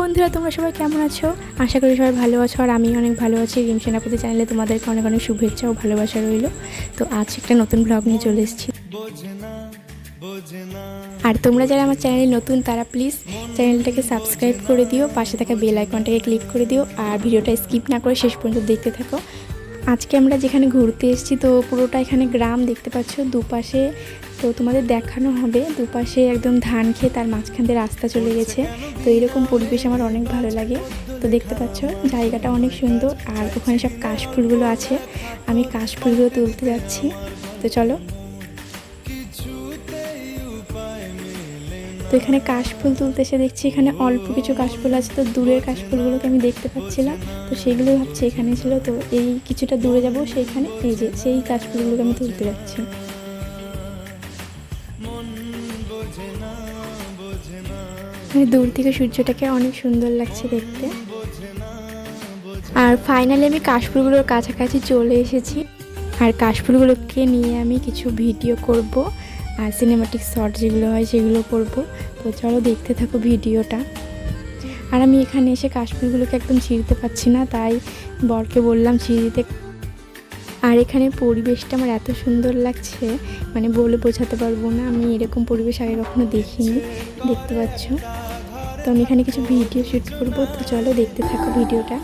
বন্ধুরা, তোমরা সবাই কেমন আছো? আশা করি সবাই ভালো আছো আর আমি অনেক ভালো আছি। রিম সেনাপতি চ্যানেলে তোমাদেরকে অনেক অনেক শুভেচ্ছা ও ভালোবাসা রইল। তো আজ একটা নতুন ব্লগ নিয়ে চলে এসেছি। আর তোমরা যারা আমার চ্যানেলে নতুন, তারা প্লিজ চ্যানেলটাকে সাবস্ক্রাইব করে দিও। পাশে থাকা বেল আইকনটাকে ক্লিক করে দিও। আর ভিডিওটা স্কিপ না করে শেষ পর্যন্ত দেখতে থাকো। আজকে আমরা যেখানে ঘুরতে এসেছি, তো পুরোটা এখানে গ্রাম দেখতে পাচ্ছ। দুপাশে তো তোমাদের দেখানো হবে। দুপাশে একদম ধান খেয়ে তার মাঝখান দিয়ে রাস্তা চলে গেছে। তো এরকম পরিবেশ আমার অনেক ভালো লাগে। তো দেখতে পাচ্ছ, জায়গাটা অনেক সুন্দর। আর ওখানে সব কাশফুলগুলো আছে। আমি কাশফুলগুলো তুলতে যাচ্ছি। তো চলো তো এখানে কাশফুল তুলতে এসে দেখছি এখানে অল্প কিছু কাশফুল আছে, তো দূরের কাশফুলগুলোকে আমি দেখতে পাচ্ছিলাম। তো সেগুলো ভাবছি এখানে ছিল, তো এই কিছুটা দূরে যাব সেইখানে, এই যে সেই কাশফুলগুলোকে আমি তুলতে যাচ্ছি। মানে দূর থেকে সূর্যটাকে অনেক সুন্দর লাগছে দেখতে। আর ফাইনালি আমি কাশফুলগুলোর কাছাকাছি চলে এসেছি। আর কাশফুলগুলোকে নিয়ে আমি কিছু ভিডিও করব। আর সিনেমাটিক শর্ট যেগুলো হয় সেগুলো করব। তো চলো দেখতে থাকো ভিডিওটা। আর আমি এখানে এসে কাশ্মীরগুলোকে একদম ছিঁড়তে পারছি না, তাই বরকে বললাম ছিঁড়িতে আর এখানে পরিবেশটা আমার এত সুন্দর লাগছে মানে বলে বোঝাতে পারব না, আমি এরকম পরিবেশ আগে কখনো দেখিনি, দেখতে পাচ্ছ। তো আমি এখানে কিছু ভিডিও শ্যুট করব, তো চলো দেখতে থাকো ভিডিওটা।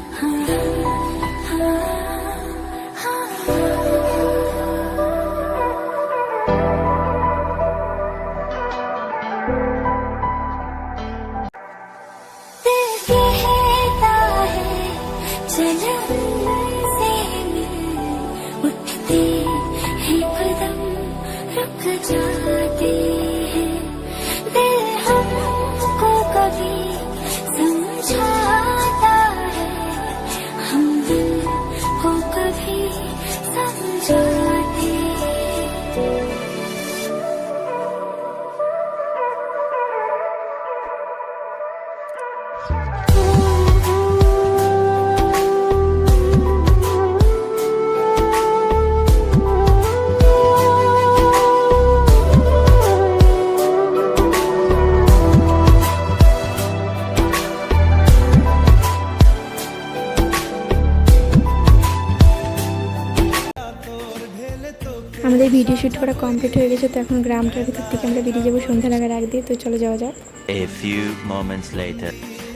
আমাদের ভিডিও শ্যুট করা কমপ্লিট হয়ে গেছে তো এখন গ্রামটার ভিতর থেকে আমরা বেরিয়ে যাব সন্ধ্যা লাগার আগ দিয়ে তো চলে যাওয়া যাক A few moments later.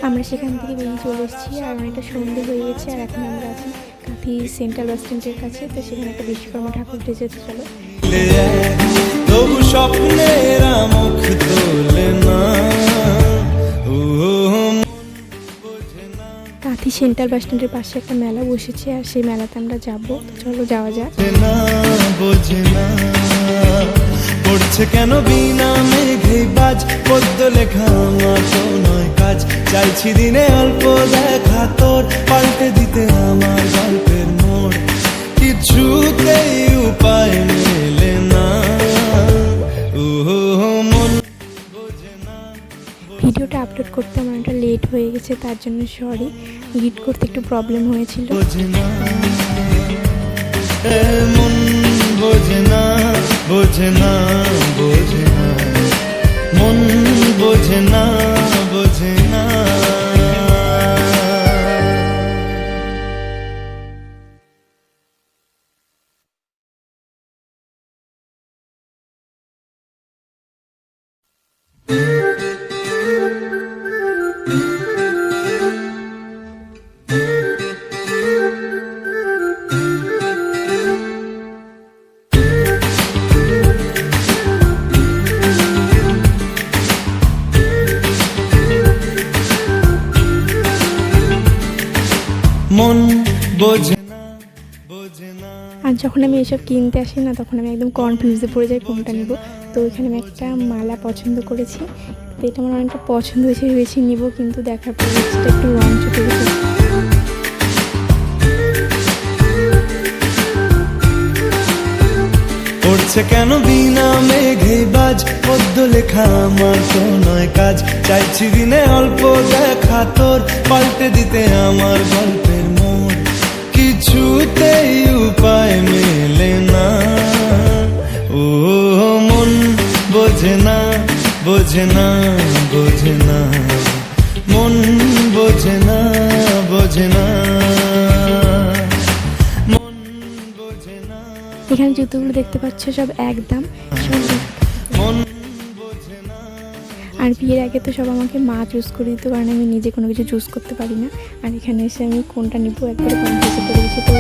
আমরা সেখান থেকে বেরিয়ে চলে এসেছি আর অনেকটা সন্ধে হয়ে গেছে আর এখন আমরা আছি কাঁথি সেন্ট্রাল বাস স্ট্যান্ডের কাছে তো সেখানে একটা বিশ্বকর্মা ঠাকুর উঠেছে তো চলো তবু স্বপ্নের মুখ তোলে কাঁথি সেন্ট্রাল বাস স্ট্যান্ডের পাশে একটা মেলা বসেছে আর সেই মেলাতে আমরা যাব। চলো যাওয়া যাক। পড়ছে কেন বিনা মেঘে বাজ? পদ্য লেখা আমার তো নয় কাজ। চাইছি দিনে অল্প দেখা তোর পাল্টে দিতে আমার গল্পের মোড়। কিছুতেই উপায় মেলে না। ভিডিওটা আপলোড করতে হয়ে গেছে তার জন্য সরি গিট করতে একটু প্রবলেম হয়েছিল। মন বোঝে না মন বোঝে আর যখন আমি এসব কিনতে আসি না, তখন আমি একদম কনফিউজে পড়ে যাই কোনটা নেব। তো ওইখানে আমি একটা মালা পছন্দ করেছি। তো এটা আমার অনেকটা পছন্দ হয়েছে, ভেবেছি নিব, কিন্তু দেখার পর একটু রং চুকে গেছে। কেন বিনা মেঘে বাজ? পদ্য লেখা আমার নয় কাজ। চাইছি দিনে অল্প দেখা তোর, পাল্টে দিতে আমার গল্পের মোড়। কিছুতেই উপায় মেলে না। ও মন বোঝে না বোঝে না বোঝে না। মন বোঝে না বোঝে না। এখানে জুতোগুলো দেখতে পাচ্ছ সব একদম আর বিয়ের আগে তো সব আমাকে মা চুজ করে দিত, কারণ আমি নিজে কোনো কিছু চুজ করতে পারি না। আর এখানে এসে আমি কোনটা নিবো, একবারে কনফিউজ করে দিচ্ছি তো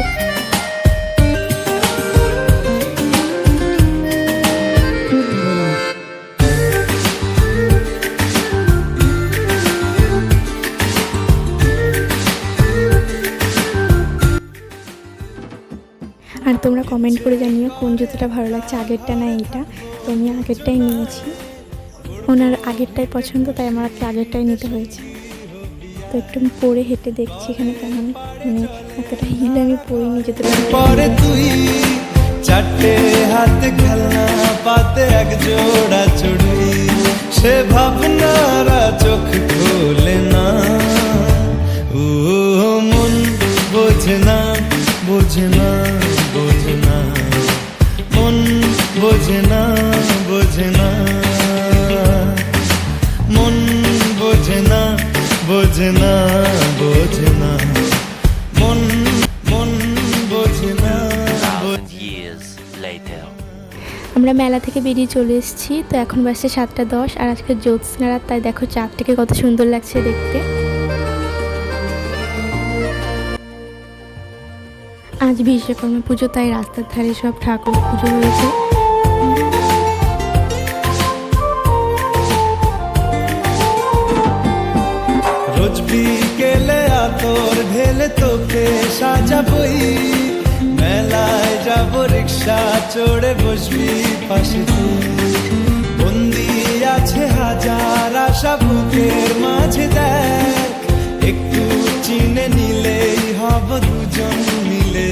তোমরা কমেন্ট করে জানিও কোন জুতোটা ভালো লাগছে, আগেরটা না এইটা। তো আমি আগেরটাই নিয়েছি। ওনার আগেরটাই পছন্দ, তাই আমার আজকে আগেরটাই নিতে হয়েছে। তো একটু পরে হেঁটে দেখছি এখানে কেমন মানে এতটা হিল আমি পরিনি আমি পরে তুই চারটে হাতে খেলনা, পাতে এক জোড়া চড়ি, সে ভাবনারা চোখ খোলে না। ও মন বোঝে না বোঝে না। বোঝে না বোঝে না মন বোঝে না বোঝে না বোঝে না মন মন বোঝে না Thousand years later. আমরা মেলা থেকে বেরিয়ে চলে এসেছি তো এখন বাসছে সাতটা দশ আর আজকে জ্যোৎস্না রাত তাই দেখো চারটাকে কত সুন্দর লাগছে দেখতে। আজ বিশ্বকর্মা পুজো তাই রাস্তার ধারে সব ঠাকুর পুজো হয়েছে বিকেলে আতর ঢেলে তোকে সাজাবই। মেলায় যাব, রিক্সা চড়ে বসবি পাশে বন্দি আছে হাজার আশা বুকের মাঝে দেখ। একটু চিনে নিলেই হব দুজন মিলে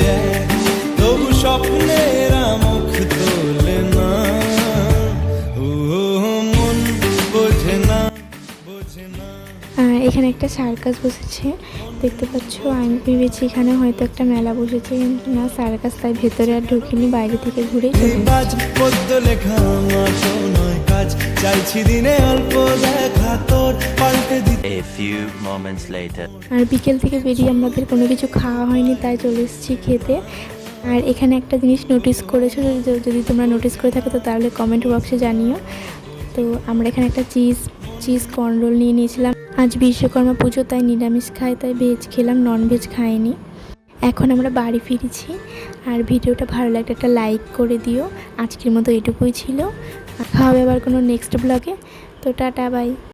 তবু স্বপ্নের মুখ তোলে না। ও, মন বোঝে না বোঝে না। এখানে একটা সার্কাস বসেছে। দেখতে পাচ্ছ আমি ভেবেছি এখানে হয়তো একটা মেলা বসেছে। কিন্তু না সার্কাস তাই ভেতরে আর ঢুকিনি বাইরে থেকে later. আর বিকেল থেকে বেরিয়ে আমাদের কোনো কিছু খাওয়া হয়নি তাই চলে এসেছি খেতে। আর এখানে একটা জিনিস নোটিস করেছ যদি- যদি তোমরা নোটিস করে থাকো তো তাহলে কমেন্ট বক্সে জানিও। তো আমরা এখানে একটা চিজ চিজ কর্নরোল নিয়ে নিয়েছিলাম। আজ বিশ্বকর্মা পুজো, তাই নিরামিষ খায় তাই ভেজ খেলাম নন ভেজ খাইনি। এখন আমরা বাড়ি ফিরেছি, আর ভিডিওটা ভালো লাগলে একটা লাইক করে দিও। আজকের মতো এটুকুই ছিল। খাওয়া আবার কোনো নেক্সট ব্লগে তো টাটা বাই